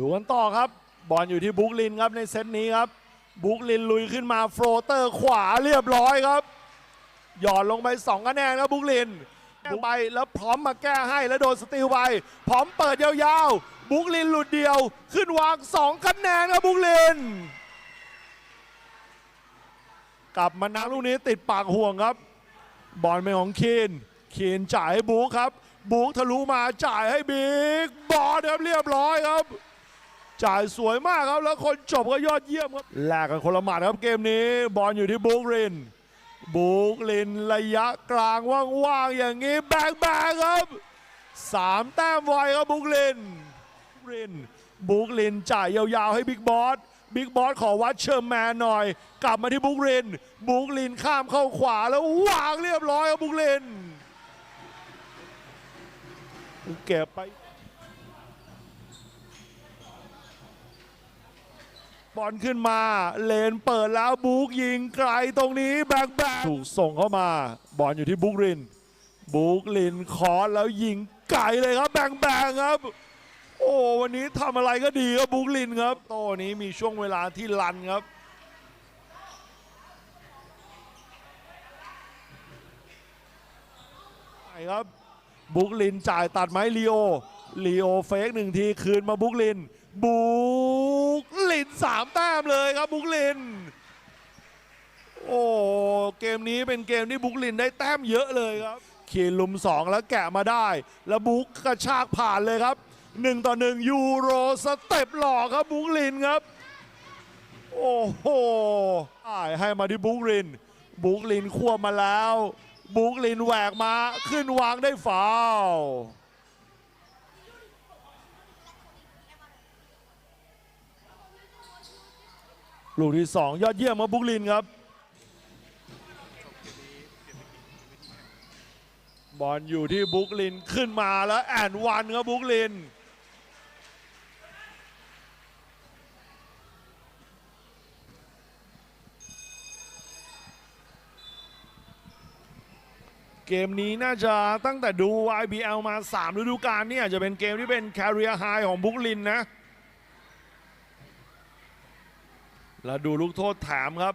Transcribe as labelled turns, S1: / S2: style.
S1: ดูกันต่อครับ บอลอยู่ที่บุกลินครับในเซตนี้ครับ บุกลินลุยขึ้นมาโฟลเตอร์ขวาเรียบร้อยครับ หย่อนลงไป2คะแนนครับบุกลินบุกไปแล้วพร้อมมาแก้ให้แล้วโดนสตีลไปพร้อมเปิดยาวๆ บุกลินหลุดเดียว ขึ้นวาง2คะแนนครับบุกลินกลับมานักลูกนี้ติดปากห่วงครับ บอลเป็นของคีนคีนจ่ายให้บุ๊กครับบุ๊กทะลุมาจ่ายให้บิ๊กบอลครับเรียบร้อยครับ จ่ายสวยมากครับแล้วคนจบก็ยอดเยี่ยมครับแลกกันคนละหมัดครับเกมนี้บอลอยู่ที่บุกลินบุกลินระยะกลางว่างๆอย่างนี้แบงแบงครับสามแต้มไวครับบุกลินลินบุกลินจ่ายยาวๆให้บิ๊กบอสบิ๊กบอสขอวัดเชอร์แมนหน่อย กลับมาที่บุกลินบุกลินข้ามเข้าขวาแล้ววางเรียบร้อยครับบุกลินเก็บไป บอลขึ้นมาเลนเปิดแล้วบุ๊กยิงไกลตรงนี้แบงแบงถูกส่งเข้ามา บอลอยู่ที่บุ๊กลิน บุ๊กลินคอร์สแล้วยิงไกลเลยครับ แบงแบงครับ โอ้วันนี้ทำอะไรก็ดีครับบุ๊กลินครับ โตนี้มีช่วงเวลาที่ลันครับใช่ครับบุกลินจ่ายตัดไม้ลีโอลีโอเฟกหนึ่งทีคืนมาบุกลินบุก สามแต้มเลยครับบุกลิน โอ้เกมนี้เป็นเกมที่บุกลินได้แต้มเยอะเลยครับขีนลุมสองแล้วแกะมาได้ แล้วบุกกระชากผ่านเลยครับหนึ่งต่อหนึ่งยูโรสเต็ปหล่อครับบุกลินครับ โอ้โหได้ให้มาที่บุกลิน บุกลินควบมาแล้ว บุกลินแหวกมาขึ้นวางได้ฟาว ลูกที่ 2 ยอดเยี่ยมมาบุกลินครับ บอลอยู่ที่บุกลินขึ้นมาแล้วแอนวันครับบุกลินเกมนี้น่าจะตั้งแต่ดู IBL มา 3 ฤดูกาลเนี่ยจะเป็นเกมที่เป็น Career High ของบุกลินนะ แล้วดูลูกโทษถามครับ